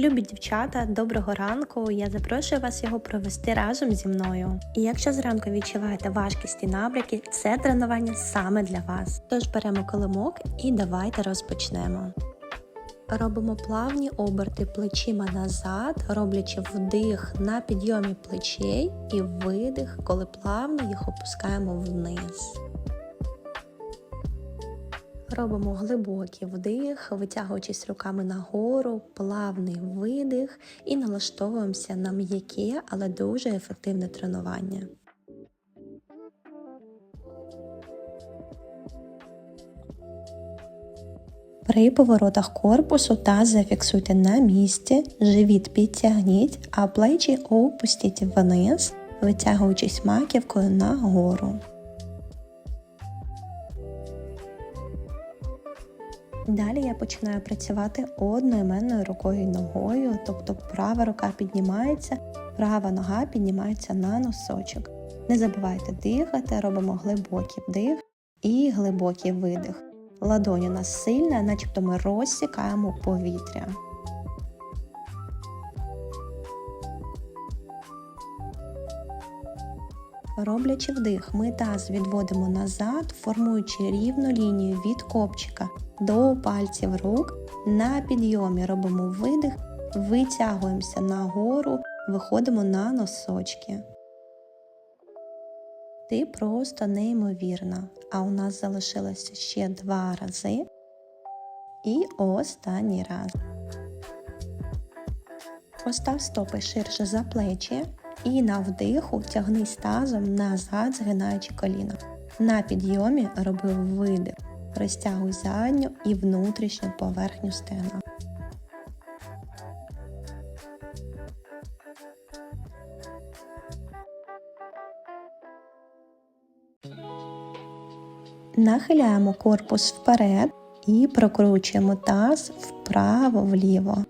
Любі дівчата, доброго ранку! Я запрошую вас його провести разом зі мною. І якщо зранку відчуваєте важкість і набряки, це тренування саме для вас. Тож беремо колимок і давайте розпочнемо. Робимо плавні оберти плечима назад, роблячи вдих на підйомі плечей і видих, коли плавно їх опускаємо вниз. Робимо глибокий вдих, витягуючись руками нагору, плавний видих і налаштовуємося на м'яке, але дуже ефективне тренування. При поворотах корпусу таз зафіксуйте на місці, живіт підтягніть, а плечі опустіть вниз, витягуючись маківкою нагору. Далі я починаю працювати одноіменною рукою і ногою, тобто права рука піднімається, права нога піднімається на носочок. Не забувайте дихати, робимо глибокий вдих і глибокий видих. Ладонь у нас сильна, начебто ми розсікаємо повітря. Роблячи вдих, ми таз відводимо назад, формуючи рівну лінію від копчика до пальців рук. На підйомі робимо видих, витягуємося нагору, виходимо на носочки. Ти просто неймовірна. А у нас залишилося ще два рази. І останній раз. Постав стопи ширше за плечі. І на вдиху тягнись тазом назад, згинаючи коліно. На підйомі роби видих. Розтягуй задню і внутрішню поверхню стегна. Нахиляємо корпус вперед і прокручуємо таз вправо-вліво.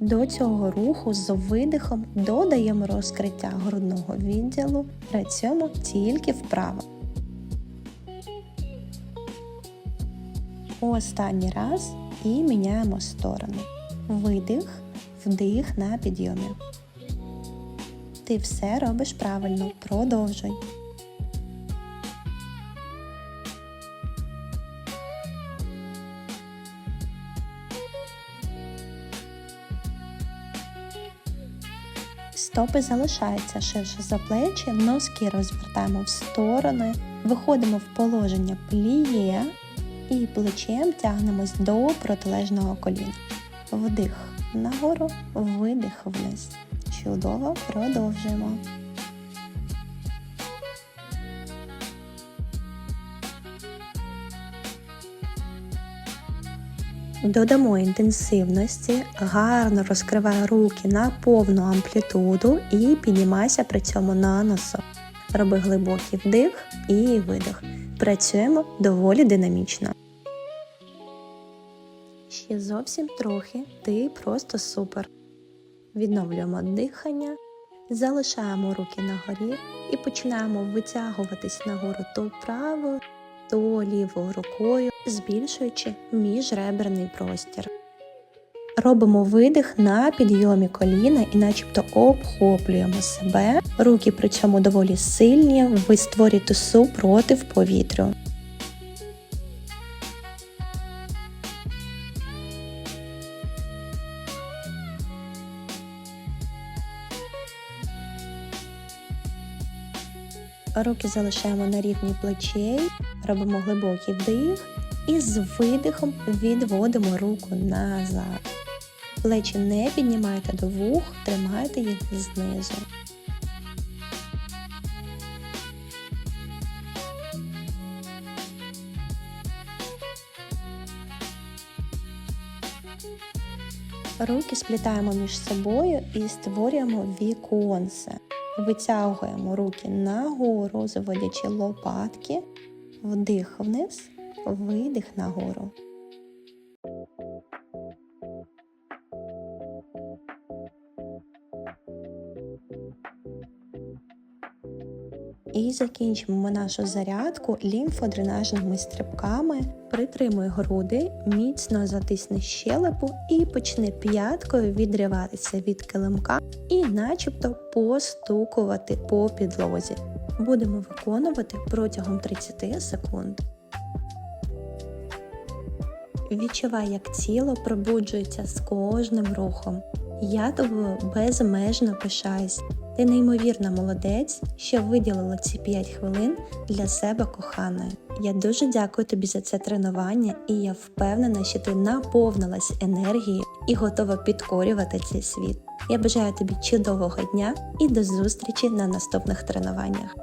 До цього руху з видихом додаємо розкриття грудного відділу, працюємо тільки вправо. Останній раз і міняємо сторони. Видих, вдих на підйомі. Ти все робиш правильно. Продовжуй. Стопи залишаються ширше за плечі, носки розвертаємо в сторони, виходимо в положення пліє і плечем тягнемось до протилежного коліна. Вдих нагору, видих вниз. Чудово продовжуємо. Додамо інтенсивності, гарно розкривай руки на повну амплітуду і піднімайся при цьому на носок. Роби глибокий вдих і видих. Працюємо доволі динамічно. Ще зовсім трохи, ти просто супер. Відновлюємо дихання, залишаємо руки на горі і починаємо витягуватись нагору то правою, то лівою рукою, збільшуючи міжреберний простір. Робимо видих на підйомі коліна і начебто обхоплюємо себе. Руки при цьому доволі сильні, ви створюєте супротив повітрю. Руки залишаємо на рівні плечей, робимо глибокий вдих і з видихом відводимо руку назад. Плечі не піднімайте до вух, тримайте їх знизу. Руки сплітаємо між собою і створюємо віконце. Витягуємо руки нагору, заводячи лопатки, вдих вниз, видих нагору. І закінчимо нашу зарядку лімфодренажними стрибками. Притримуй груди, міцно затисни щелепу і почни п'яткою відриватися від килимка і начебто постукувати по підлозі. Будемо виконувати протягом 30 секунд. Відчувай, як тіло пробуджується з кожним рухом. Я тобою безмежно пишаюсь. Ти неймовірна молодець, що виділила ці 5 хвилин для себе коханої. Я дуже дякую тобі за це тренування, і я впевнена, що ти наповнилась енергією і готова підкорювати цей світ. Я бажаю тобі чудового дня і до зустрічі на наступних тренуваннях.